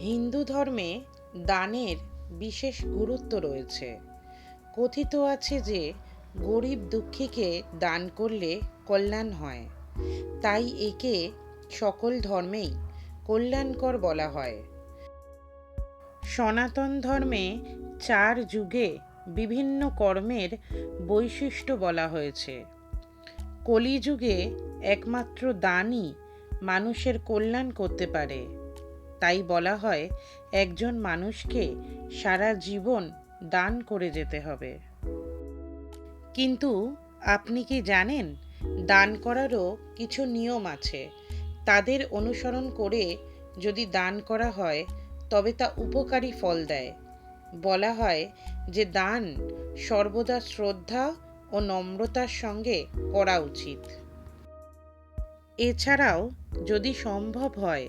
হিন্দু ধর্মে দানের বিশেষ গুরুত্ব রয়েছে। কথিত আছে যে, গরিব দুঃখীকে দান করলে কল্যাণ হয়। তাই একে সকল ধর্মেই কল্যাণকর বলা হয়। সনাতন ধর্মে চার যুগে বিভিন্ন কর্মের বৈশিষ্ট্য বলা হয়েছে। কলিযুগে একমাত্র দানই মানুষের কল্যাণ করতে পারে। তাই বলা হয়, একজন মানুষকে সারা জীবন দান করে যেতে হবে। কিন্তু আপনি কি জানেন, দান করারও কিছু নিয়ম আছে। তাদের অনুসরণ করে যদি দান করা হয়, তবে তা উপকারী ফল দেয়। বলা হয় যে দান সর্বদা শ্রদ্ধা ও নম্রতার সঙ্গে করা উচিত। এছাড়াও যদি সম্ভব হয়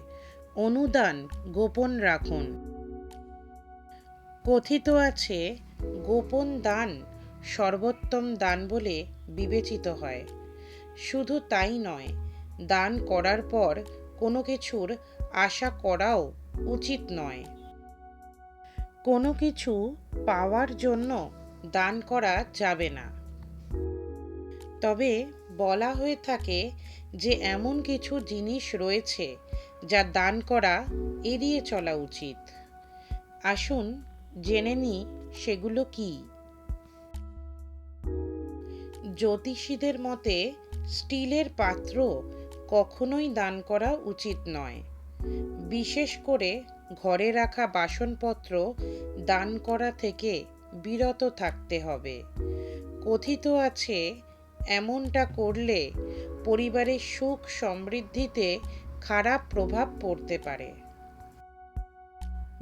অনুদান গোপন রাখুন। কথিত আছে, গোপন দান সর্বোত্তম দান বলে বিবেচিত হয়। শুধু তাই নয়, দান করার পর কোনো কিছুর আশা করাও উচিত নয়। কোনো কিছু পাওয়ার জন্য দান করা যাবে না। তবে বলা হয়ে থাকে যে এমন কিছু জিনিস রয়েছে যা দান করা এড়িয়ে চলা উচিত। আসুন জেনে নিই সেগুলো কি। জ্যোতিষীদের মতে, স্টিলের পাত্র কখনোই দান করা উচিত নয়। বিশেষ করে ঘরে রাখা বাসনপত্র দান করা থেকে বিরত থাকতে হবে। কথিত আছে, এমনটা করলে পরিবারের সুখ সমৃদ্ধিতে খারাপ প্রভাব পড়তে পারে।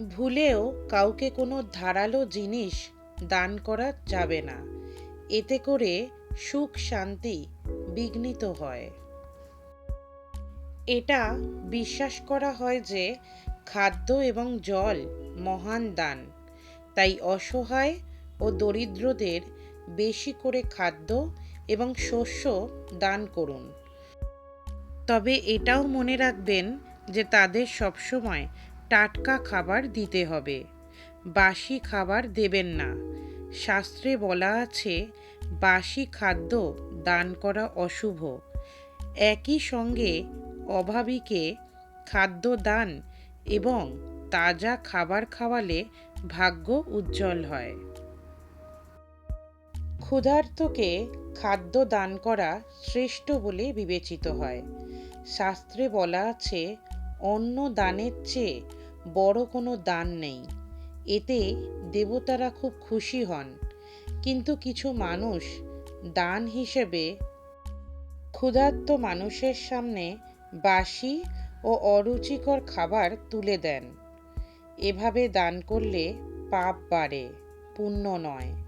ভুলেও কাউকে কোনো ধারালো জিনিস দান করা যাবে না। এতে করে সুখ শান্তি বিঘ্নিত হয়। এটা বিশ্বাস করা হয় যে খাদ্য এবং জল মহান দান। তাই অসহায় ও দরিদ্রদের বেশি করে খাদ্য এবং শস্য দান করুন। তবে এটাও মনে রাখবেন যে তাদের সবসময় টাটকা খাবার দিতে হবে। বাসি খাবার দেবেন না। শাস্ত্রে বলা আছে, বাসি খাদ্য দান করা অশুভ। একই সঙ্গে অভাবীকে খাদ্য দান এবং তাজা খাবার খাওয়ালে ভাগ্য উজ্জ্বল হয়। ক্ষুধার্তকে খাদ্য দান করা শ্রেষ্ঠ বলে বিবেচিত হয়। শাস্ত্রে বলা আছে অন্ন দানের চেয়ে বড় কোনো দান নেই। এতে দেবতারা খুব খুশি হন। কিন্তু কিছু মানুষ দান হিসেবে ক্ষুধার্ত মানুষের সামনে বাসি ও অরুচিকর খাবার তুলে দেন। এভাবে দান করলে পাপ বাড়ে, পুণ্য নয়।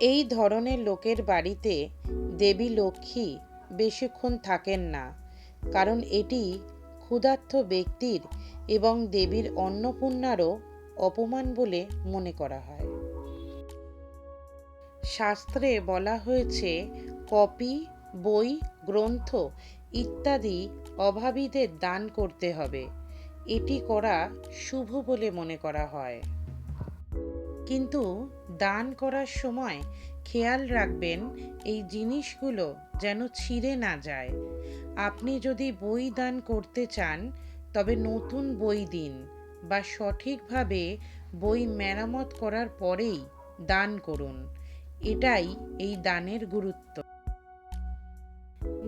এই ধরনের লোকের বাড়িতে দেবী লক্ষ্মী বেশিক্ষণ থাকেন না, কারণ এটি ক্ষুধার্ত ব্যক্তির এবং দেবীর অন্নপূর্ণারও অপমান বলে মনে করা হয়। শাস্ত্রে বলা হয়েছে, কপি, বই, গ্রন্থ ইত্যাদি অভাবীদের দান করতে হবে। এটি করা শুভ বলে মনে করা হয়। কিন্তু দান করার সময় খেয়াল রাখবেন, এই জিনিসগুলো যেন ছিঁড়ে না যায়। আপনি যদি বই দান করতে চান, তবে নতুন বই দিন বা সঠিকভাবে বই মেরামত করার পরেই দান করুন। এটাই এই দানের গুরুত্ব।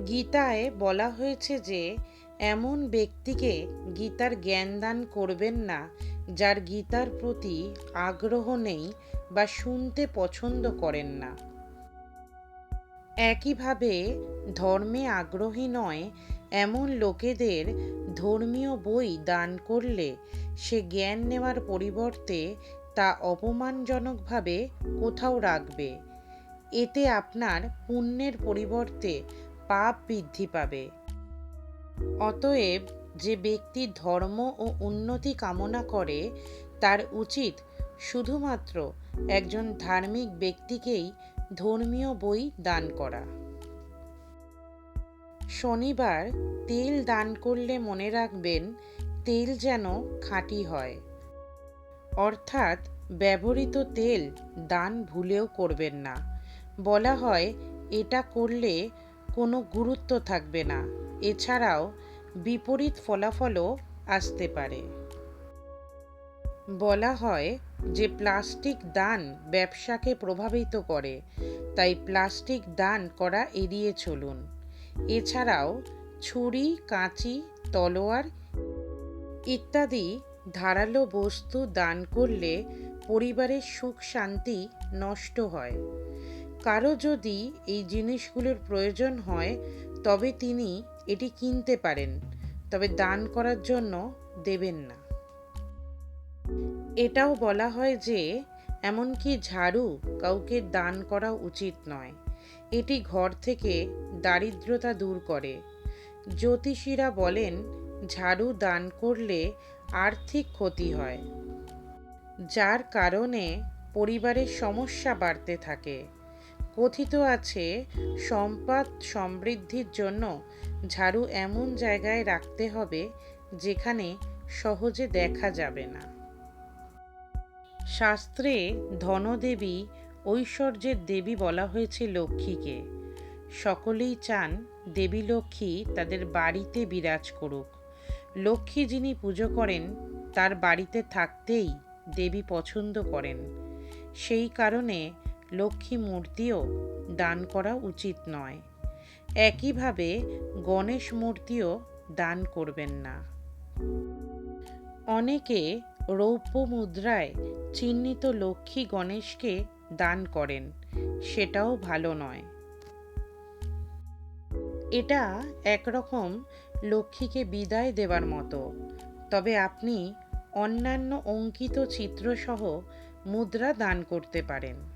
গীতায় বলা হয়েছে যে এমন ব্যক্তিকে গীতার জ্ঞান দান করবেন না, যার গীতার প্রতি আগ্রহ নেই বা শুনতে পছন্দ করেন না। একইভাবে ধর্মে আগ্রহী নয়, এমন লোকেদের ধর্মীয় বই দান করলে সে জ্ঞান নেওয়ার পরিবর্তে তা অপমানজনকভাবে কোথাও রাখবে। এতে আপনার পুণ্যের পরিবর্তে পাপ বৃদ্ধি পাবে। অতএব যে ব্যক্তি ধর্ম ও উন্নতি কামনা করে, তার উচিত শুধুমাত্র একজন ধার্মিক ব্যক্তিকেই ধর্মীয় বই দান করা। শনিবার তেল দান করলে মনে রাখবেন, তেল যেন খাঁটি হয়। অর্থাৎ ব্যবহৃত তেল দান ভুলেও করবেন না। বলা হয়, এটা করলে কোনো গুরুত্ব থাকবে না। এছাড়াও বিপরীত ফলাফলও আসতে পারে। বলা হয় যে প্লাস্টিক দান ব্যবসাকে প্রভাবিত করে, তাই প্লাস্টিক দান করা এড়িয়ে চলুন। এছাড়াও ছুরি, কাঁচি, তলোয়ার ইত্যাদি ধারালো বস্তু দান করলে পরিবারের সুখ শান্তি নষ্ট হয়। কারও যদি এই জিনিসগুলোর প্রয়োজন হয়, তবে তিনি এটি কিনতে পারেন, তবে দান করার জন্য দেবেন না। এটাও বলা হয় যে, এমনকি ঝাড়ু কাউকে দান করা উচিত নয়। এটি ঘর থেকে দারিদ্রতা দূর করে। জ্যোতিষীরা বলেন, ঝাড়ু দান করলে আর্থিক ক্ষতি হয়, যার কারণে পরিবারের সমস্যা বাড়তে থাকে। কথিত আছে, সম্পদ সমৃদ্ধির জন্য ঝাড়ু এমন জায়গায় রাখতে হবে যেখানে সহজে দেখা যাবে না। শাস্ত্রে ধনদেবী ঐশ্বর্যের দেবী বলা হয়েছে লক্ষ্মীকে। সকলেই চান দেবী লক্ষ্মী তাদের বাড়িতে বিরাজ করুক। লক্ষ্মী যিনি পুজো করেন, তার বাড়িতে থাকতেই দেবী পছন্দ করেন। সেই কারণে লক্ষ্মী মূর্তিও দান করা উচিত নয়। একইভাবে গণেশ মূর্তিও দান করবেন না। অনেকে রৌপ্য মুদ্রায় চিহ্নিত লক্ষ্মী গণেশকে দান করেন, সেটাও ভালো নয়। এটা একরকম লক্ষ্মীকে বিদায় দেওয়ার মতো। তবে আপনি অন্যান্য অঙ্কিত চিত্রসহ মুদ্রা দান করতে পারেন।